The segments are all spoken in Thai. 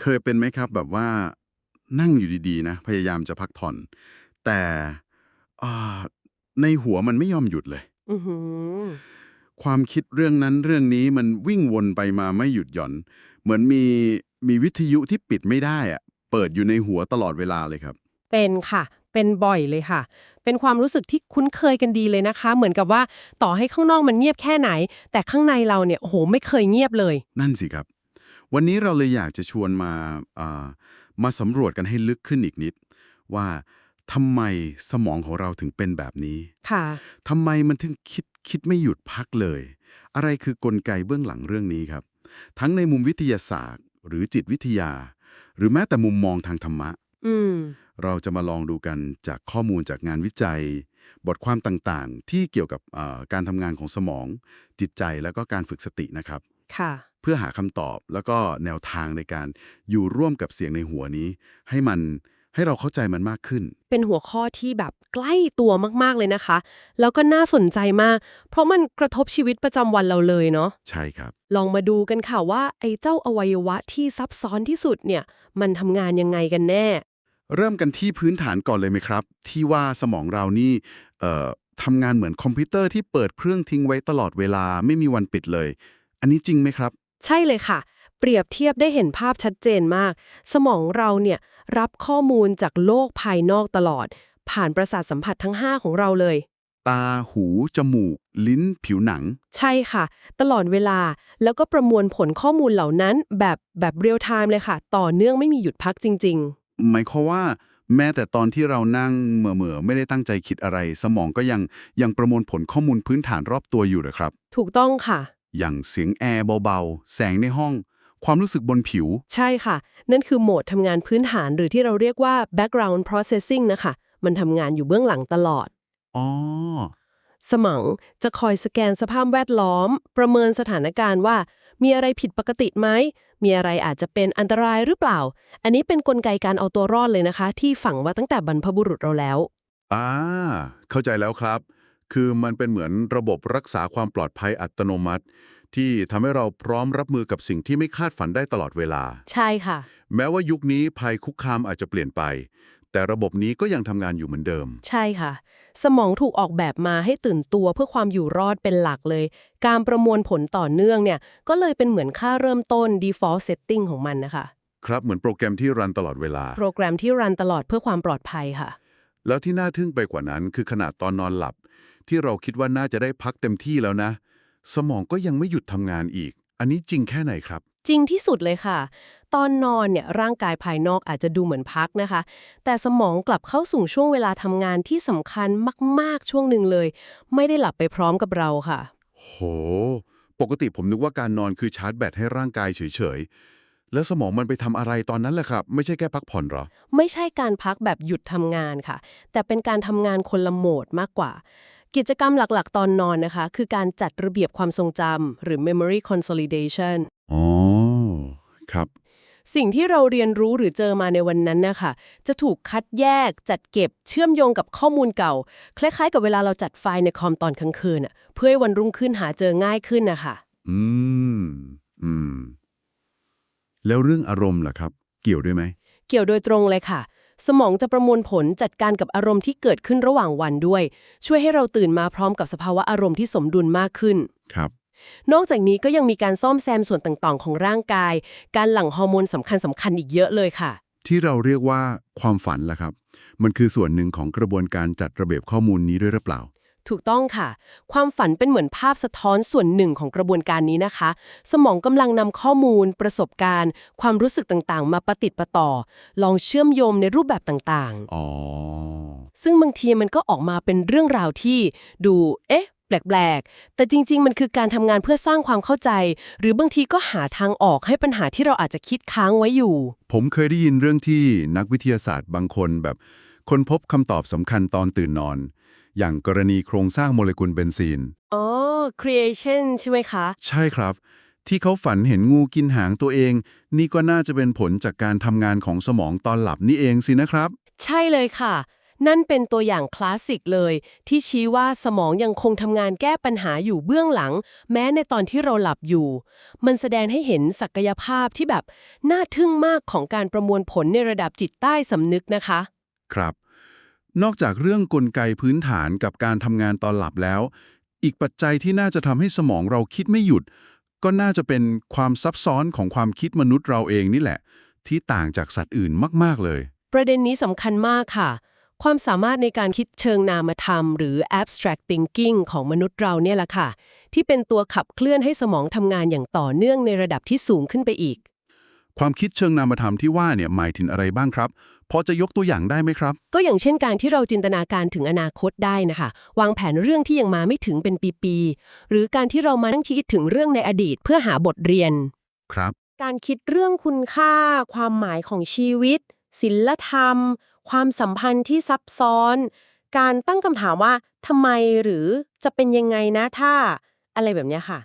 เคยเป็นไหมครับแบบว่านั่งอยู่ดีๆนะ พยายามจะพักผ่อน แต่อ่าในหัวมันไม่ยอมหยุดเลย อือหือ ความคิดเรื่องนั้นเรื่องนี้มันวิ่งวนไปมาไม่หยุดหย่อน เหมือนมีมีวิทยุที่ปิดไม่ได้อะเปิดอยู่ในหัวตลอดเวลาเลยครับ เป็นค่ะ เป็นบ่อยเลยค่ะ เป็นความรู้สึกที่คุ้นเคยกันดีเลยนะคะ เหมือนกับว่าต่อให้ข้างนอกมันเงียบแค่ไหน แต่ข้างในเราเนี่ย โอ้โห ไม่เคยเงียบเลย นั่นสิครับ วันนี้เราเลยอยากจะชวนมาอ่ามาสำรวจกันให้ลึกขึ้นอีกนิด ว่าทำไมสมองของเราถึงเป็นแบบนี้ค่ะทำไมมันถึงคิดคิดไม่หยุดพักเลย อะไรคือกลไกเบื้องหลังเรื่องนี้ครับ ทั้งในมุมวิทยาศาสตร์ หรือจิตวิทยา หรือแม้แต่มุมมองทางธรรมะอืมเราจะมาลองดูกันจากข้อมูลจากงานวิจัย บทความต่างๆ ที่เกี่ยวกับเอ่อการทำงานของสมอง จิตใจแล้วก็การฝึกสตินะครับ ค่ะเพื่อหาคำตอบแล้วก็แนวทางในการอยู่ร่วมกับเสียงในหัวนี้ ให้มันให้เราเข้าใจมันมากขึ้น เป็นหัวข้อที่แบบใกล้ตัวมากๆเลยนะคะ แล้วก็น่าสนใจมาก เพราะมันกระทบชีวิตประจำวันเราเลยเนาะ ใช่ครับ ลองมาดูกันค่ะว่าไอ้เจ้าอวัยวะที่ซับซ้อนที่สุดเนี่ย มันทำงานยังไงกันแน่ เริ่มกันที่พื้นฐานก่อนเลยไหมครับ ที่ว่าสมองเรานี่เอ่อทำงานเหมือนคอมพิวเตอร์ที่เปิดเครื่องทิ้งไว้ตลอดเวลาไม่มีวันปิดเลย อันนี้จริงไหมครับ ใช่เลยค่ะ เปรียบเทียบได้เห็นภาพชัดเจนมาก สมองเราเนี่ยรับข้อมูลจากโลกภายนอกตลอด ผ่านประสาทสัมผัสทั้ง 5 ของเราเลย ตา หู จมูก ลิ้น ผิวหนัง ใช่ค่ะ ตลอดเวลาแล้วก็ประมวลผลข้อมูลเหล่านั้น แบบแบบเรียลไทม์เลยค่ะ ต่อเนื่องไม่มีหยุดพักจริง หมายความว่า แม้แต่ตอนที่เรานั่งเหม่อเม่อๆไม่ได้ตั้งใจคิดอะไร สมองก็ยังยังประมวลผลข้อมูลพื้นฐานรอบตัวอยู่เหรอครับ ๆ ถูกต้องค่ะ อย่างเสียงแอร์เบาๆ แสงในห้อง ความรู้สึกบนผิว ใช่ค่ะ นั่นคือโหมดทำงานพื้นฐานหรือที่เราเรียกว่า background processing นะคะ มันทำงานอยู่เบื้องหลังตลอด อ๋อ สมองจะคอยสแกนสภาพแวดล้อม ประเมินสถานการณ์ว่า มีอะไรผิดปกติไหม มีอะไรอาจจะเป็นอันตรายหรือเปล่า อันนี้เป็นนกลไกการเอาตัวรอดเลยนะคะ ที่ฝังมาตั้งแต่บรรพบุรุษเราแล้ว อ่า เข้าใจแล้วครับ คือมันเป็นเหมือนระบบรักษาความปลอดภัยอัตโนมัติ ที่ทำให้เราพร้อมรับมือกับสิ่งที่ไม่คาดฝันได้ตลอดเวลา ใช่ค่ะ แม้ว่ายุคนี้ภัยคุกคามอาจจะเปลี่ยนไป แต่ระบบนี้ก็ยังทำงานอยู่เหมือนเดิม ใช่ค่ะ สมองถูกออกแบบมาให้ตื่นตัวเพื่อความอยู่รอดเป็นหลักเลย การประมวลผลต่อเนื่องเนี่ย ก็เลยเป็นเหมือนค่าเริ่มต้น default setting ของมันนะคะ ครับเหมือนโปรแกรมที่รันตลอดเวลา โปรแกรมที่รันตลอดเพื่อความปลอดภัยค่ะ แล้วที่น่าทึ่งไปกว่านั้นคือขนาดตอนนอนหลับ ที่เราคิดว่าน่าจะได้พักเต็มที่แล้วนะ สมองก็ยังไม่หยุดทำงานอีก อันนี้จริงแค่ไหนครับ จริงที่สุดเลยค่ะ ตอนนอนเนี่ยร่างกายภายนอกอาจจะดูเหมือนพักนะคะ แต่สมองกลับเข้าสู่ช่วงเวลาทำงานที่สำคัญมากๆช่วงหนึ่งเลย ไม่ได้หลับไปพร้อมกับเราค่ะ โห ปกติผมนึกว่าการนอนคือชาร์จแบตให้ร่างกายเฉยๆ แล้วสมองมันไปทำอะไรตอนนั้นแหละครับ ไม่ใช่แค่พักผ่อนเหรอ ไม่ใช่การพักแบบหยุดทำงานค่ะ แต่เป็นการทำงานคนละโหมดมากกว่า กิจกรรมหลักๆ ตอนนอนนะคะ คือการจัดระเบียบความทรงจำหรือ memory consolidation อ๋อ ครับ สิ่งที่เราเรียนรู้หรือเจอมาในวันนั้นนะคะจะถูกคัดแยกจัดเก็บเชื่อมโยงกับข้อมูลเก่า คล้ายๆ กับเวลาเราจัดไฟล์ในคอมตอนกลางคืนน่ะเพื่อให้วันรุ่งขึ้นหาเจอง่ายขึ้นนะคะอืม อืม แล้วเรื่องอารมณ์ล่ะครับ เกี่ยวด้วยไหม เกี่ยวโดยตรงเลยค่ะ สมองจะประมวลผลจัดการกับอารมณ์ที่เกิดขึ้นระหว่างวันด้วย ช่วยให้เราตื่นมาพร้อมกับสภาวะอารมณ์ที่สมดุลมากขึ้น ครับ นอกจากนี้ก็ยังมีการซ่อมแซมส่วนต่างๆ ของร่างกาย การหลั่งฮอร์โมนสำคัญสำคัญๆอีกเยอะเลยค่ะ ที่เราเรียกว่าความฝันล่ะครับ มันคือส่วนหนึ่งของกระบวนการจัดระเบียบข้อมูลนี้ด้วยหรือเปล่า ถูกต้องค่ะ ความฝันเป็นเหมือนภาพสะท้อนส่วนหนึ่งของกระบวนการนี้นะคะ สมองกำลังนำข้อมูล ประสบการณ์ ความรู้สึกต่างๆ มาประติดประต่อ ลองเชื่อมโยงในรูปแบบต่างอ๋อๆซึ่งบางทีมันก็ออกมาเป็นเรื่องราวที่ดู เอ๊ะ แปลกๆ แต่จริง ๆ มันคือการทำงานเพื่อสร้างความเข้าใจ หรือบางทีก็หาทางออกให้ปัญหาที่เราอาจจะคิดค้างไว้อยู่ ผมเคยได้ยินเรื่องที่นักวิทยาศาสตร์บางคนแบบ คนพบคำตอบสำคัญตอนตื่นนอน อย่างกรณีโครงสร้างโมเลกุลเบนซีน อ๋อ creation ใช่ไหมคะ ใช่ครับ ที่เขาฝันเห็นงูกินหางตัวเอง นี่ก็น่าจะเป็นผลจากการทำงานของสมองตอนหลับนี่เองสินะครับ ใช่เลยค่ะ นั่นเป็นตัวอย่างคลาสสิกเลย ที่ชี้ว่าสมองยังคงทำงานแก้ปัญหาอยู่เบื้องหลัง แม้ในตอนที่เราหลับอยู่ มันแสดงให้เห็นศักยภาพที่แบบน่าทึ่งมากของการประมวลผลในระดับจิตใต้สำนึกนะคะ ครับ นอกจากเรื่องกลไกพื้นฐานกับการทำงานตอนหลับแล้ว อีกปัจจัยที่น่าจะทำให้สมองเราคิดไม่หยุด ก็น่าจะเป็นความซับซ้อนของความคิดมนุษย์เราเองนี่แหละ ที่ต่างจากสัตว์อื่นมาก ๆ เลย ประเด็นนี้สำคัญมากค่ะ ความสามารถในการคิดเชิงนามธรรม หรือ abstract thinking ของมนุษย์เราเนี่ยแหละค่ะ ที่เป็นตัวขับเคลื่อนให้สมองทำงานอย่างต่อเนื่องในระดับที่สูงขึ้นไปอีก ความคิดเชิงนามธรรมที่ว่าเนี่ยหมายถึงอะไรบ้างครับ พอจะยกตัวอย่างได้ไหมครับ ก็อย่างเช่นการที่เราจินตนาการถึงอนาคตได้นะคะ วางแผนเรื่องที่ยังมาไม่ถึงเป็นปีๆ หรือการที่เรามานั่งคิดถึงเรื่องในอดีตเพื่อหาบทเรียน ครับ การคิดเรื่องคุณค่า ความหมายของชีวิต ศิลธรรม ความสัมพันธ์ที่ซับซ้อน การตั้งคำถามว่าทำไมหรือจะเป็นยังไงนะถ้า อะไรแบบเนี้ยค่ะ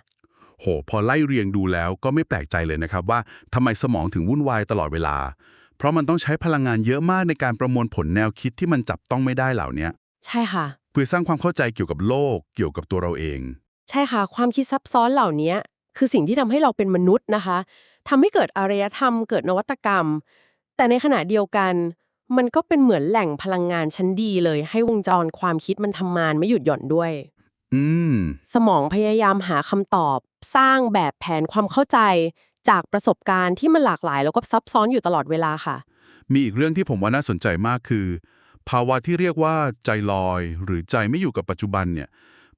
โห พอไล่เรียงดูแล้วก็ไม่แปลกใจเลยนะครับว่าทำไมสมองถึงวุ่นวายตลอดเวลา เพราะมันต้องใช้พลังงานเยอะมากในการประมวลผลแนวคิดที่มันจับต้องไม่ได้เหล่านี้ใช่ค่ะ เพื่อสร้างความเข้าใจเกี่ยวกับโลก เกี่ยวกับตัวเราเอง ใช่ค่ะ ความคิดซับซ้อนเหล่านี้คือสิ่งที่ทำให้เราเป็นมนุษย์นะคะทำให้เกิดอารยธรรม เกิดนวัตกรรม แต่ในขณะเดียวกัน มันก็เป็นเหมือนแหล่งพลังงานชั้นดีเลย ให้วงจรความคิดมันทำงานไม่หยุดหย่อนด้วย อืม สมองพยายามหาคำตอบ สร้างแบบแผนความเข้าใจ จากประสบการณ์ที่มันหลากหลาย แล้วก็ซับซ้อนอยู่ตลอดเวลาค่ะ มีอีกเรื่องที่ผมว่าน่าสนใจมากคือ ภาวะที่เรียกว่าใจลอย หรือใจไม่อยู่กับปัจจุบันเนี่ย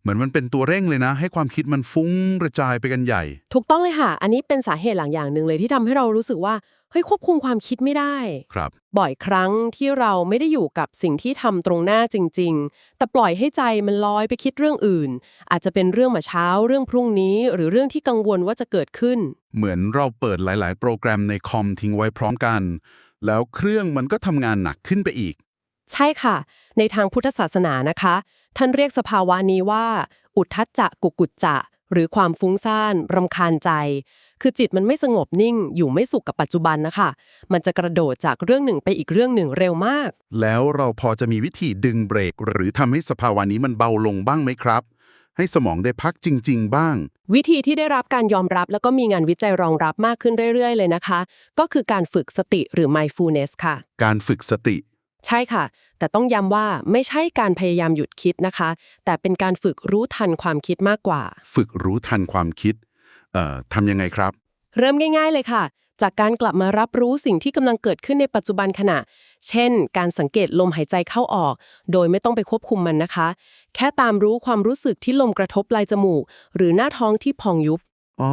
เหมือนมันเป็นตัวเร่งเลยนะ ให้ความคิดมันฟุ้งกระจายไปกันใหญ่ ถูกต้องเลยค่ะ อันนี้เป็นสาเหตุหลังอย่างหนึ่งเลยที่ทำให้เรารู้สึกว่าเฮ้ยควบคุมความคิดไม่ได้ ครับ บ่อยครั้งที่เราไม่ได้อยู่กับสิ่งที่ทำตรงหน้าจริง ๆ แต่ปล่อยให้ใจมันลอยไปคิดเรื่องอื่น อาจจะเป็นเรื่องมาเช้าเรื่องพรุ่งนี้ หรือเรื่องที่กังวลว่าจะเกิดขึ้น เหมือนเราเปิดหลาย ๆ โปรแกรมในคอมทิ้งไว้พร้อมกัน แล้วเครื่องมันก็ทำงานหนักขึ้นไปอีก ใช่ค่ะ ในทางพุทธศาสนานะคะ ท่านเรียกสภาวะนี้ว่า อุทธัจจะกุกุจจะ หรือความฟุ้งซ่านรำคาญใจ คือจิตมันไม่สงบนิ่ง อยู่ไม่สุขกับปัจจุบันนะคะ มันจะกระโดดจากเรื่องหนึ่งไปอีกเรื่องหนึ่งเร็วมาก แล้วเราพอจะมีวิธีดึงเบรก หรือทำให้สภาวะนี้มันเบาลงบ้างไหมครับ ให้สมองได้พักจริง ๆ บ้าง วิธีที่ได้รับการยอมรับแล้วก็มีงานวิจัยรองรับมากขึ้นเรื่อย ๆ เลยนะคะ ก็คือการฝึกสติหรือ mindfulness ค่ะ การฝึกสติ ใช่ค่ะ แต่ต้องย้ำว่าไม่ใช่การพยายามหยุดคิดนะคะ แต่เป็นการฝึกรู้ทันความคิดมากกว่า ฝึกรู้ทันความคิดเอ่อทำยังไงครับ เริ่มง่าย ๆ เลยค่ะ จากการกลับมารับรู้สิ่งที่กำลังเกิดขึ้นในปัจจุบันขณะ เช่น การสังเกตลมหายใจเข้าออก โดยไม่ต้องไปควบคุมมันนะคะ แค่ตามรู้ความรู้สึกที่ลมกระทบปลายจมูก หรือหน้าท้องที่พองยุบ อ๋อ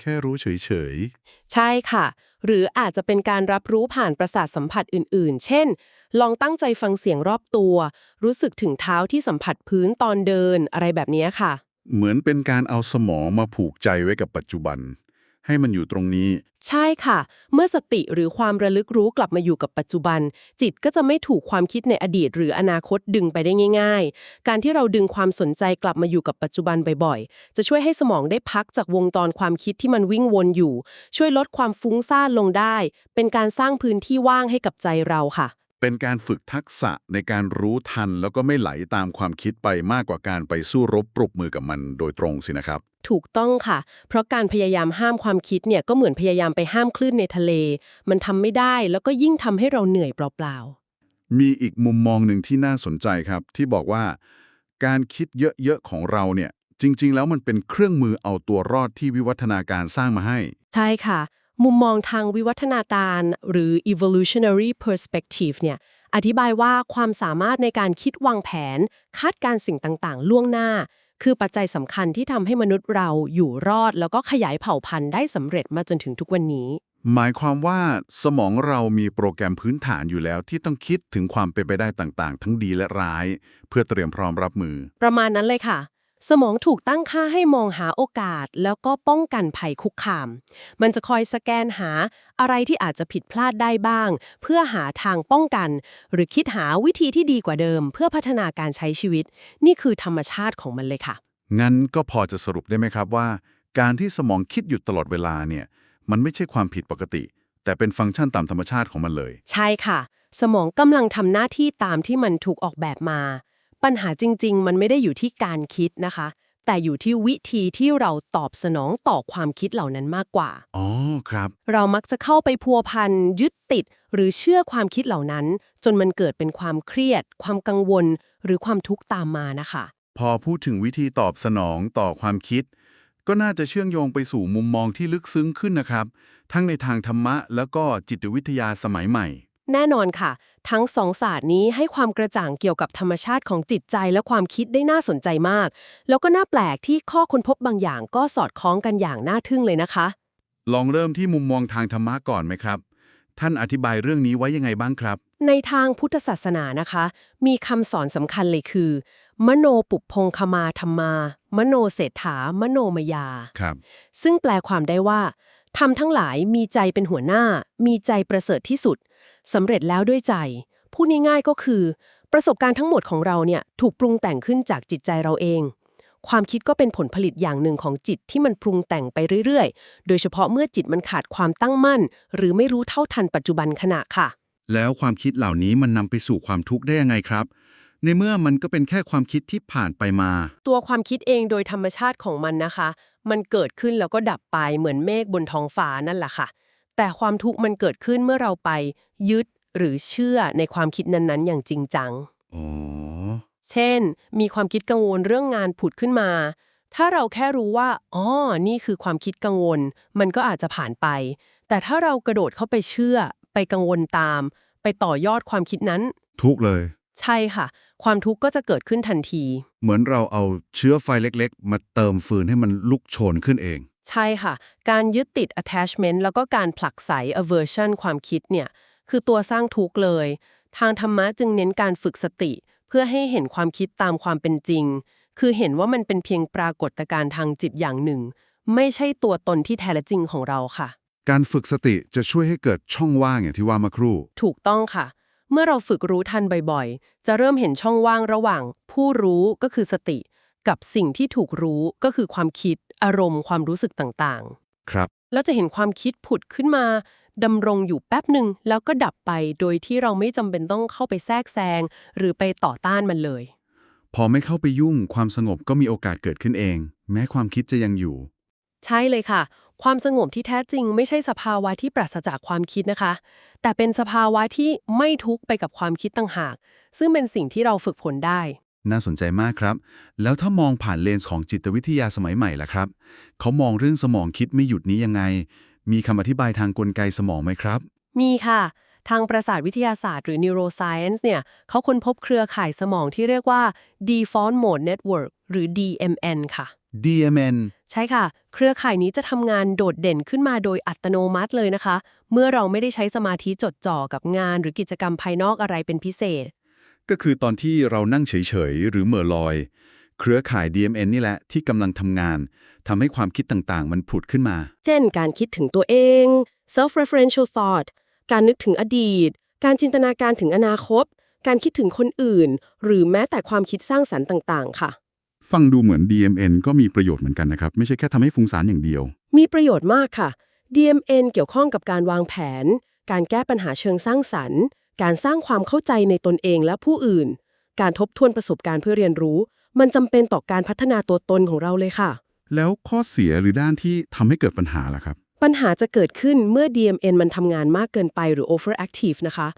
แค่รู้เฉยใช่ค่ะ หรืออาจจะเป็นการรับรู้ผ่านประสาทสัมผัสอื่นๆ เช่น ลองตั้งใจฟังเสียงรอบตัว รู้สึกถึงเท้าที่สัมผัสพื้นตอนเดินอะไรแบบนี้ค่ะๆเหมือนเป็นการเอาสมองมาผูกใจไว้กับปัจจุบัน ให้มันอยู่ตรงนี้ ใช่ค่ะ เมื่อสติหรือความระลึกรู้กลับมาอยู่กับปัจจุบัน จิตก็จะไม่ถูกความคิดในอดีต หรืออนาคตดึงไปได้ง่าย ๆ การที่เราดึงความสนใจกลับมาอยู่กับปัจจุบันบ่อยๆ จะช่วยให้สมองได้พักจากวงจรความคิดที่มันวิ่งวนอยู่ ช่วยลดความฟุ้งซ่านลงได้ เป็นการสร้างพื้นที่ว่างให้กับใจเราค่ะ เป็นการฝึกทักษะในการรู้ทันแล้วก็ไม่ไหลตามความคิดไปมากกว่าการไปสู้รบปรบมือกับมันโดยตรงสินะครับ ถูกต้องค่ะ เพราะการพยายามห้ามความคิดเนี่ยก็เหมือนพยายามไปห้ามคลื่นในทะเล มันทำไม่ได้แล้วก็ยิ่งทำให้เราเหนื่อยเปล่าๆ มีอีกมุมมองหนึ่งที่น่าสนใจครับ ที่บอกว่า การคิดเยอะๆของเราเนี่ยจริง ๆ แล้วมันเป็นเครื่องมือเอาตัวรอดที่วิวัฒนาการสร้างมาให้ ใช่ค่ะ มุมมองทางวิวัฒนาการ หรือ evolutionary perspective เนี่ยอธิบายว่าความสามารถในการคิดวางแผน คาดการณ์สิ่งต่างๆ ล่วงหน้า คือปัจจัยสำคัญที่ทำให้มนุษย์เราอยู่รอด แล้วก็ขยายเผ่าพันธุ์ได้สำเร็จมาจนถึงทุกวันนี้ หมายความว่าสมองเรามีโปรแกรมพื้นฐานอยู่แล้ว ที่ต้องคิดถึงความเป็นไปได้ต่างๆ ทั้งดีและร้าย เพื่อเตรียมพร้อมรับมือ ประมาณนั้นเลยค่ะ สมองถูกตั้งค่าให้มองหาโอกาส แล้วก็ป้องกันภัยคุกคาม มันจะคอยสแกนหาอะไรที่อาจจะผิดพลาดได้บ้าง เพื่อหาทางป้องกัน หรือคิดหาวิธีที่ดีกว่าเดิม เพื่อพัฒนาการใช้ชีวิต นี่คือธรรมชาติของมันเลยค่ะ งั้นก็พอจะสรุปได้ไหมครับว่า การที่สมองคิดอยู่ตลอดเวลาเนี่ยมันไม่ใช่ความผิดปกติ แต่เป็นฟังก์ชันตามธรรมชาติของมันเลย ใช่ค่ะ สมองกำลังทำหน้าที่ตามที่มันถูกออกแบบมา ปัญหาจริง ๆ มันไม่ได้อยู่ที่การคิดนะคะ แต่อยู่ที่วิธีที่เราตอบสนองต่อความคิดเหล่านั้นมากกว่า อ๋อครับ เรามักจะเข้าไปพัวพันยึดติด หรือเชื่อความคิดเหล่านั้น จนมันเกิดเป็นความเครียด ความกังวล หรือความทุกข์ตามมานะคะ พอพูดถึงวิธีตอบสนองต่อความคิด ก็น่าจะเชื่อมโยงไปสู่มุมมองที่ลึกซึ้งขึ้นนะครับ ทั้งในทางธรรมะแล้วก็จิตวิทยาสมัยใหม่ แน่นอนค่ะ ทั้งสองศาสตร์นี้ให้ความกระจ่างเกี่ยวกับธรรมชาติของจิตใจและความคิดได้น่าสนใจมาก แล้วก็น่าแปลกที่ข้อค้นพบบางอย่างก็สอดคล้องกันอย่างน่าทึ่งเลยนะคะ ลองเริ่มที่มุมมองทางธรรมะก่อนไหมครับ ท่านอธิบายเรื่องนี้ไว้ยังไงบ้างครับ ในทางพุทธศาสนานะคะ มีคำสอนสำคัญเลยคือ มโนปุพพงคมาธรรมา มโนเศรษฐามโนมยาครับ ซึ่งแปลความได้ว่าทำทั้งหลายมีใจเป็นหัวหน้า มีใจประเสริฐที่สุด สำเร็จแล้วด้วยใจ พูดง่ายๆก็คือ ประสบการณ์ทั้งหมดของเราเนี่ยถูกปรุงแต่งขึ้นจากจิตใจเราเอง ความคิดก็เป็นผลผลิตอย่างหนึ่งของจิตที่มันปรุงแต่งไปเรื่อยๆ โดยเฉพาะเมื่อจิตมันขาดความตั้งมั่น หรือไม่รู้เท่าทันปัจจุบันขณะค่ะ แล้วความคิดเหล่านี้มันนำไปสู่ความทุกข์ได้ยังไงครับ ในเมื่อมันก็เป็นแค่ความคิดที่ผ่านไปมา ตัวความคิดเองโดยธรรมชาติของมันนะคะ มันเกิดขึ้นแล้วก็ดับไปเหมือนเมฆบนท้องฟ้านั่นแหละค่ะ แต่ความทุกข์มันเกิดขึ้นเมื่อเราไปยึดหรือเชื่อในความคิดนั้นๆ อย่างจริงจัง อ๋อ เช่น มีความคิดกังวลเรื่องงานผุดขึ้นมา ถ้าเราแค่รู้ว่า อ๋อ นี่คือความคิดกังวล มันก็อาจจะผ่านไป แต่ถ้าเรากระโดดเข้าไปเชื่อ ไปกังวลตาม ไปต่อยอดความคิดนั้น ทุกข์เลย ใช่ค่ะ ความทุกข์ก็จะเกิดขึ้นทันที เหมือนเราเอาเชื้อไฟเล็ก ๆ มาเติมฟืนให้มันลุกโชนขึ้นเอง ใช่ค่ะ การยึดติด attachment แล้วก็การผลักไส aversion ความคิดเนี่ย คือตัวสร้างทุกข์เลย ทางธรรมะจึงเน้นการฝึกสติ เพื่อให้เห็นความคิดตามความเป็นจริง คือเห็นว่ามันเป็นเพียงปรากฏการณ์ทางจิตอย่างหนึ่ง ไม่ใช่ตัวตนที่แท้จริงของเราค่ะ การฝึกสติจะช่วยให้เกิดช่องว่างอย่างที่ว่ามาครู่ ถูกต้องค่ะ เมื่อเราฝึกรู้ทันบ่อยๆ จะเริ่มเห็นช่องว่างระหว่าง ผู้รู้ก็คือสติ กับสิ่งที่ถูกรู้ก็คือความคิด อารมณ์ความรู้สึกต่างๆครับแล้วจะเห็นความคิดผุดขึ้นมาดำรงอยู่แป๊บหนึ่งแล้วก็ดับไปโดยที่เราไม่จำเป็นต้องเข้าไปแทรกแซง หรือไปต่อต้านมันเลย พอไม่เข้าไปยุ่งความสงบก็มีโอกาสเกิดขึ้นเอง แม้ความคิดจะยังอยู่ ใช่เลยค่ะ ความสงบที่แท้จริงไม่ใช่สภาวะที่ปราศจากความคิดนะคะ แต่เป็นสภาวะที่ไม่ทุกข์ไปกับความคิดต่างหาก ซึ่งเป็นสิ่งที่เราฝึกฝนได้ น่าสนใจมากครับ แล้วถ้ามองผ่านเลนส์ของจิตวิทยาสมัยใหม่ล่ะครับ เขามองเรื่องสมองคิดไม่หยุดนี้ยังไง มีคำอธิบายทางกลไกสมองไหมครับ มีค่ะ ทางประสาทวิทยาศาสตร์หรือ neuroscience เนี่ย เขาค้นพบเครือข่ายสมองที่เรียกว่า default mode network หรือ DMN ค่ะ DMN ใช่ค่ะ เครือข่ายนี้จะทำงานโดดเด่นขึ้นมาโดยอัตโนมัติเลยนะคะ เมื่อเราไม่ได้ใช้สมาธิจดจ่อกับงานหรือกิจกรรมภายนอกอะไรเป็นพิเศษ ก็คือตอนที่เรานั่งเฉยๆ หรือเหม่อลอย เครือข่าย DMN นี่แหละที่กำลังทำงานทำให้ความคิดต่างๆ มันผุดขึ้นมา เช่น การคิดถึงตัวเอง self-referential thought การนึกถึงอดีต การจินตนาการถึงอนาคต การคิดถึงคนอื่น หรือแม้แต่ความคิดสร้างสรรค์ต่าง ๆ ค่ะ ฟังดูเหมือน DMN ก็มีประโยชน์เหมือนกันนะครับ ไม่ใช่แค่ทำให้ฟุ้งซ่านอย่างเดียว มีประโยชน์มากค่ะ DMN เกี่ยวข้องกับการวางแผน การแก้ปัญหาเชิงสร้างสรรค์ การสร้างความเข้าใจในตนเองและผู้อื่น การทบทวนประสบการณ์เพื่อเรียนรู้ มันจำเป็นต่อการพัฒนาตัวตนของเราเลยค่ะ แล้วข้อเสียหรือด้านที่ทำให้เกิดปัญหาล่ะครับ ปัญหาจะเกิดขึ้นเมื่อ DMN มันทำงานมากเกินไปหรือ overactive นะคะ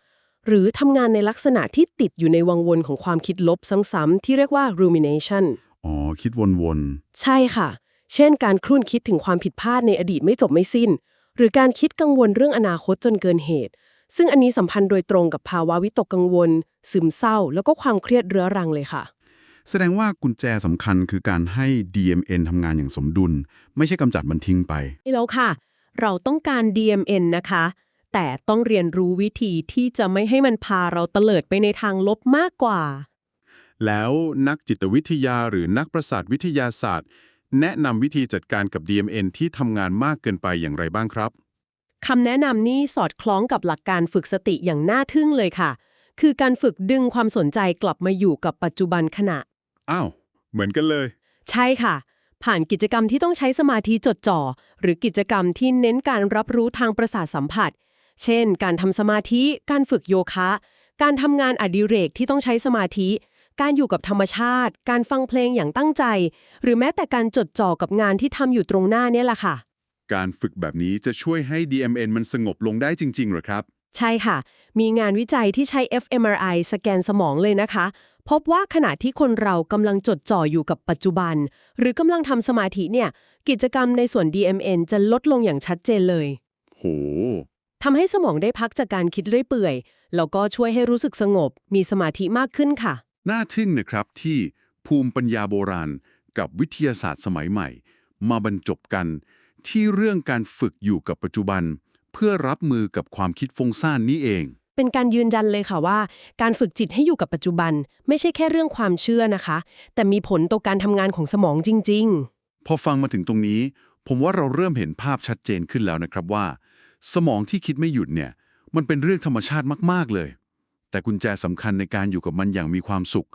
หรือทำงานในลักษณะที่ติดอยู่ในวังวนของความคิดลบซ้ำๆที่เรียกว่า rumination อ๋อ คิดวนใช่ค่ะ เช่น การครุ่นคิดถึงความผิดพลาดในอดีตไม่จบไม่สิ้น หรือการคิดกังวลเรื่องอนาคตจนเกินเหตุ ซึ่งอันนี้สัมพันธ์โดยตรงกับภาวะวิตกกังวล ซึมเศร้า แล้วก็ความเครียดเรื้อรังเลยค่ะๆแสดงว่ากุญแจสำคัญคือการให้ DMN ทำงานอย่างสมดุล ไม่ใช่กำจัดมันทิ้งไปนี่แล้วค่ะ เราต้องการ DMN นะคะ แต่ต้องเรียนรู้วิธีที่จะไม่ให้มันพาเราเตลิดไปในทางลบมากกว่า แล้วนักจิตวิทยาหรือนักประสาทวิทยาศาสตร์ แนะนำวิธีจัดการกับ DMN ที่ทำงานมากเกินไปอย่างไรบ้างครับ คำแนะนำนี้สอดคล้องกับหลักการฝึกสติอย่างน่าทึ่งเลยค่ะ คือการฝึกดึงความสนใจกลับมาอยู่กับปัจจุบันขณะ อ้าว เหมือนกันเลย ใช่ค่ะ ผ่านกิจกรรมที่ต้องใช้สมาธิจดจ่อ หรือกิจกรรมที่เน้นการรับรู้ทางประสาทสัมผัส เช่น การทำสมาธิ การฝึกโยคะ การทำงานอดิเรกที่ต้องใช้สมาธิ การอยู่กับธรรมชาติ การฟังเพลงอย่างตั้งใจ หรือแม้แต่การจดจ่อกับงานที่ทำอยู่ตรงหน้าเนี่ยแหละค่ะ การฝึกแบบนี้จะช่วยให้ DMN มันสงบลงได้จริงๆเหรอครับ ใช่ค่ะ มีงานวิจัยที่ใช้ fMRI สแกนสมองเลยนะคะ พบว่าขณะที่คนเรากำลังจดจ่ออยู่กับปัจจุบัน หรือกำลังทำสมาธิเนี่ย กิจกรรมในส่วน DMN จะลดลงอย่างชัดเจนเลย โหทำให้สมองได้พักจากการคิดเรื่อยเปื่อย แล้วก็ช่วยให้รู้สึกสงบ มีสมาธิมากขึ้นค่ะ น่าทึ่งนะครับที่ภูมิปัญญาโบราณ กับวิทยาศาสตร์สมัยใหม่ มาบรรจบกัน ที่เรื่องการฝึกอยู่กับปัจจุบัน เพื่อรับมือกับความคิดฟุ้งซ่านนี้เอง เป็นการยืนยันเลยค่ะว่า การฝึกจิตให้อยู่กับปัจจุบัน ไม่ใช่แค่เรื่องความเชื่อนะคะ แต่มีผลต่อการทำงานของสมองจริงๆพอฟังมาถึงตรงนี้ ผมว่าเราเริ่มเห็นภาพชัดเจนขึ้นแล้วนะครับว่า สมองที่คิดไม่หยุดเนี่ย มันเป็นเรื่องธรรมชาติมากๆเลย แต่กุญแจสำคัญในการอยู่กับมันอย่างมีความสุข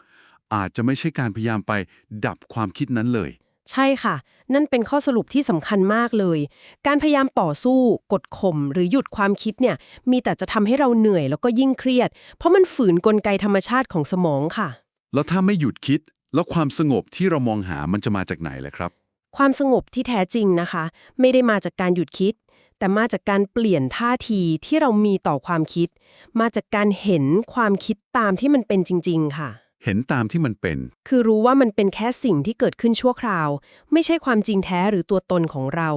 อาจจะไม่ใช่การพยายามไปดับความคิดนั้นเลย ใช่ค่ะ นั่นเป็นข้อสรุปที่สำคัญมากเลย การพยายามต่อสู้ กดข่มหรือหยุดความคิดเนี่ย มีแต่จะทำให้เราเหนื่อยแล้วก็ยิ่งเครียด เพราะมันฝืนกลไกธรรมชาติของสมองค่ะ แล้วถ้าไม่หยุดคิด แล้วความสงบที่เรามองหามันจะมาจากไหนล่ะครับ ความสงบที่แท้จริงนะคะ ไม่ได้มาจากการหยุดคิด แต่มาจากการเปลี่ยนท่าทีที่เรามีต่อความคิด มาจากการเห็นความคิดตามที่มันเป็นจริง ๆ ค่ะ เห็นตามที่มันเป็น คือรู้ว่ามันเป็นแค่สิ่งที่เกิดขึ้นชั่วคราว ไม่ใช่ความจริงแท้หรือตัวตนของเรา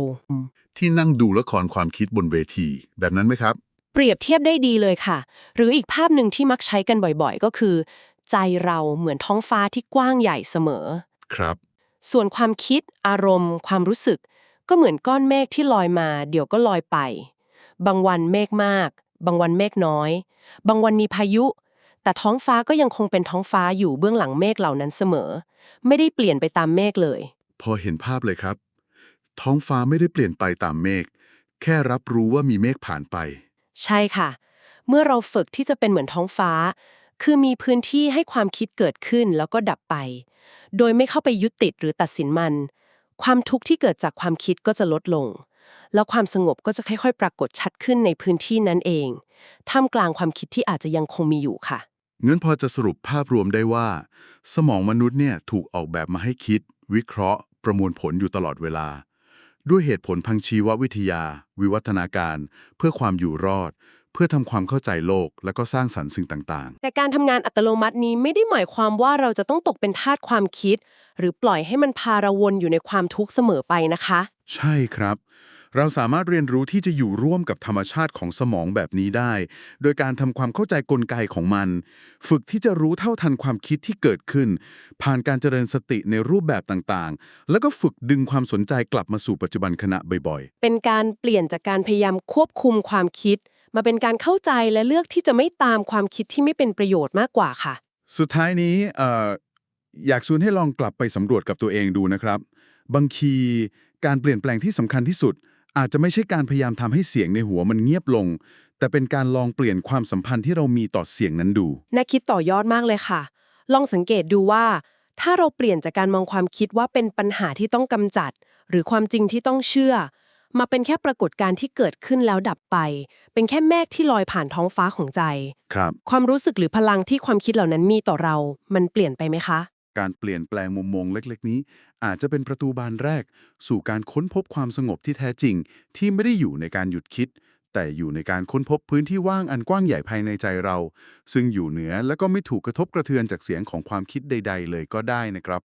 ที่นั่งดูละครความคิดบนเวที แบบนั้นไหมครับ เปรียบเทียบได้ดีเลยค่ะ หรืออีกภาพหนึ่งที่มักใช้กันบ่อยๆ ก็คือ ใจเราเหมือนท้องฟ้าที่กว้างใหญ่เสมอ ครับ ส่วนความคิด อารมณ์ ความรู้สึก ก็เหมือนก้อนเมฆที่ลอยมา เดี๋ยวก็ลอยไป บางวันเมฆมาก บางวันเมฆน้อย บางวันมีพายุ แต่ท้องฟ้าก็ยังคงเป็นท้องฟ้าอยู่เบื้องหลังเมฆเหล่านั้นเสมอ ไม่ได้เปลี่ยนไปตามเมฆเลย พอเห็นภาพเลยครับ ท้องฟ้าไม่ได้เปลี่ยนไปตามเมฆแค่รับรู้ว่ามีเมฆผ่านไป ใช่ค่ะ เมื่อเราฝึกที่จะเป็นเหมือนท้องฟ้า คือมีพื้นที่ให้ความคิดเกิดขึ้นแล้วก็ดับไป โดยไม่เข้าไปยึดติดหรือตัดสินมัน ความทุกข์ที่เกิดจากความคิดก็จะลดลง แล้วความสงบก็จะค่อยๆ ปรากฏชัดขึ้นในพื้นที่นั้นเอง ท่ามกลางความคิดที่อาจจะยังคงมีอยู่ค่ะ งั้นพอจะสรุปภาพรวมได้ว่า สมองมนุษย์เนี่ยถูกออกแบบมาให้คิด วิเคราะห์ ประมวลผลอยู่ตลอดเวลา ด้วยเหตุผลทางชีววิทยา วิวัฒนาการ เพื่อความอยู่รอด เพื่อทำความเข้าใจโลก และก็สร้างสรรค์สิ่งต่างแต่การทำงานอัตโนมัตินี้ไม่ได้หมายความว่าเราจะต้องตกเป็นทาสความคิด หรือปล่อยให้มันพาเราวนอยู่ในความทุกข์เสมอไปนะคะ ๆ ใช่ครับ เราสามารถเรียนรู้ที่จะอยู่ร่วมกับธรรมชาติของสมองแบบนี้ได้ โดยการทำความเข้าใจกลไกของมัน ฝึกที่จะรู้เท่าทันความคิดที่เกิดขึ้น ผ่านการเจริญสติในรูปแบบต่างๆ แล้วก็ฝึกดึงความสนใจกลับมาสู่ปัจจุบันขณะบ่อยๆ เป็นการเปลี่ยนจากการพยายามควบคุมความคิด มาเป็นการเข้าใจและเลือกที่จะไม่ตามความคิดที่ไม่เป็นประโยชน์มากกว่าค่ะ สุดท้ายนี้เอ่ออยากชวนให้ลองกลับไปสำรวจกับตัวเองดูนะครับ บางทีการเปลี่ยนแปลงที่สำคัญที่สุด อาจจะไม่ใช่การพยายามทำให้เสียงในหัวมันเงียบลง แต่เป็นการลองเปลี่ยนความสัมพันธ์ที่เรามีต่อเสียงนั้นดู น่าคิดต่อยอดมากเลยค่ะ ลองสังเกตดูว่า ถ้าเราเปลี่ยนจากการมองความคิดว่าเป็นปัญหาที่ต้องกำจัด หรือความจริงที่ต้องเชื่อ มาเป็นแค่ปรากฏการณ์ที่เกิดขึ้นแล้วดับไป เป็นแค่เมฆที่ลอยผ่านท้องฟ้าของใจ ครับ ความรู้สึกหรือพลังที่ความคิดเหล่านั้นมีต่อเรา มันเปลี่ยนไปไหมคะ การเปลี่ยนแปลงมุมมองเล็ก ๆ นี้ อาจจะเป็นประตูบานแรก สู่การค้นพบความสงบที่แท้จริง ที่ไม่ได้อยู่ในการหยุดคิด แต่อยู่ในการค้นพบพื้นที่ว่างอันกว้างใหญ่ภายในใจเรา ซึ่งอยู่เหนือและก็ไม่ถูกกระทบกระเทือนจากเสียงของความคิดใด ๆ เลยก็ได้นะครับ